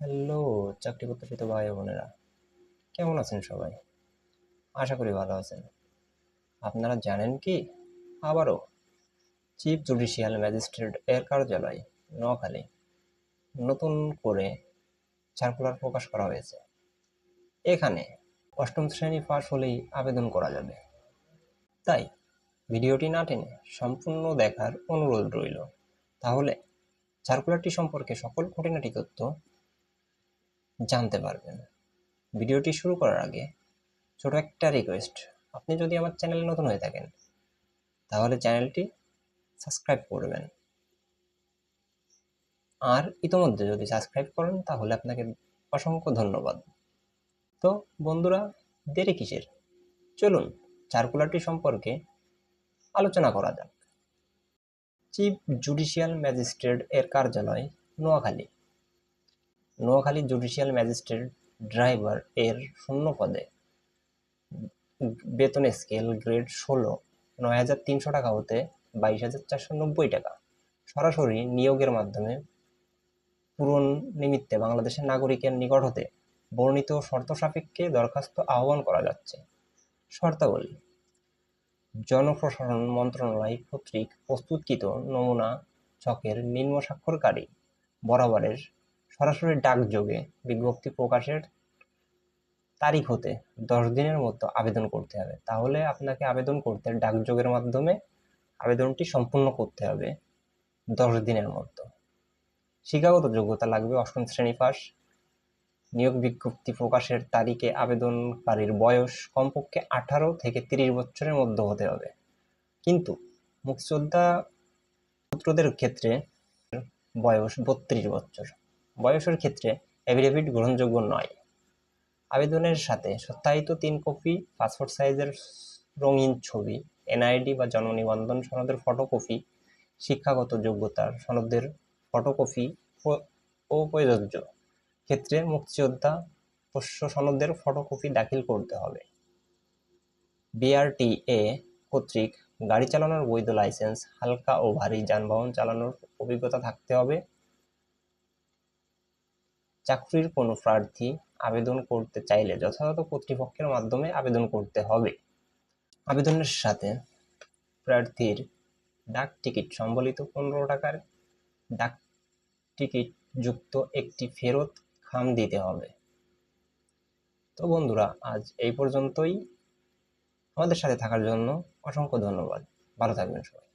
Hello, চাকরি প্রত্যাশিত ভাই বোনেরা। কেমন আছেন সবাই? আশা করি ভালো আছেন। আপনারা জানেন কি? আবারও চিফ জুডিশিয়াল ম্যাজিস্ট্রেট এর কার্যালয়, নোয়াখালী, নতুন করে সার্কুলার প্রকাশ করা হয়েছে। এখানে অষ্টম শ্রেণি পাশ হলেই আবেদন করা যাবে। তাই ভিডিওটি না টেনে সম্পূর্ণ দেখার অনুরোধ রইল। তাহলে সার্কুলারটি সম্পর্কে সকল খুঁটিনাটি তথ্য জানতে পারবেন। ভিডিওটি শুরু করার আগে ছোট একটা রিকোয়েস্ট আপনি যদি আমার চ্যানেলে নতুন হয়ে থাকেন, তাহলে চ্যানেলটি সাবস্ক্রাইব করবেন। আর ইতোমধ্যে যদি সাবস্ক্রাইব করেন, তাহলে আপনাকে অসংখ্য ধন্যবাদ। তো বন্ধুরা, দেরি কিসের? চলুন সার্কুলারটি সম্পর্কে আলোচনা করা যাক। চিফ জুডিশিয়াল ম্যাজিস্ট্রেট এর কার্যালয় Noakhali. Noakhali judicial magistrate driver এর শূন্য পদে। বেতন স্কেল গ্রেড ষোলো, নয় হাজার তিনশো টাকা হতে বাইশ হাজার চারশো নব্বই টাকা। সরাসরি নিয়োগের মাধ্যমে পূরণ নিমিত্তে বাংলাদেশের নাগরিকের নিকট হতে বর্ণিত শর্ত সাপেক্ষে দরখাস্ত আহ্বান করা যাচ্ছে। শর্তাবলী জনপ্রশাসন মন্ত্রণালয় কর্তৃক প্রস্তুতকৃত নমুনা ছকের নিম্ন স্বাক্ষরকারী বরাবরের সরাসরি ডাকযোগে বিজ্ঞপ্তি প্রকাশের তারিখ হতে দশ দিনের মতো আবেদন করতে হবে। তাহলে আপনাকে আবেদন করতে ডাকযোগের মাধ্যমে আবেদনটি সম্পূর্ণ করতে হবে দশ দিনের মতো। শিক্ষাগত যোগ্যতা লাগবে অষ্টম শ্রেণি পাস নিয়োগ বিজ্ঞপ্তি প্রকাশের তারিখে আবেদনকারীর বয়স কমপক্ষে আঠারো থেকে তিরিশ বছরের মধ্যে হতে হবে। কিন্তু মুক্তিযোদ্ধা পুত্রদের ক্ষেত্রে বয়স বত্রিশ বছর। বয়সের ক্ষেত্রে অ্যাফিডেভিট গ্রহণযোগ্য নয়। আবেদনের সাথে সত্যায়িত তিন কপি পাসপোর্ট সাইজের রঙিন ছবি এনআইডি বা জন্ম নিবন্ধন সনদের ফটোকপি শিক্ষাগত যোগ্যতার সনদের ফটোকপি ও প্রযোজ্য। ক্ষেত্রে মুক্তিযোদ্ধা পোষ্য সনদের ফটোকপি দাখিল করতে হবে। বিআরটিএ কর্তৃক গাড়ি চালানোর বৈধ লাইসেন্স হালকা ও ভারী যানবাহন চালানোর অভিজ্ঞতা থাকতে হবে। চাকরির কোনো প্রার্থী আবেদন করতে চাইলে যথাযথ কর্তৃপক্ষের মাধ্যমে আবেদন করতে হবে। আবেদনের সাথে প্রার্থীর ডাক টিকিট সম্বলিত পনেরো টাকার ডাক টিকিট যুক্ত একটি ফেরত খাম দিতে হবে। তো বন্ধুরা, আজ এই পর্যন্তই। আমাদের সাথে থাকার জন্য অসংখ্য ধন্যবাদ। ভালো থাকবেন সবাই।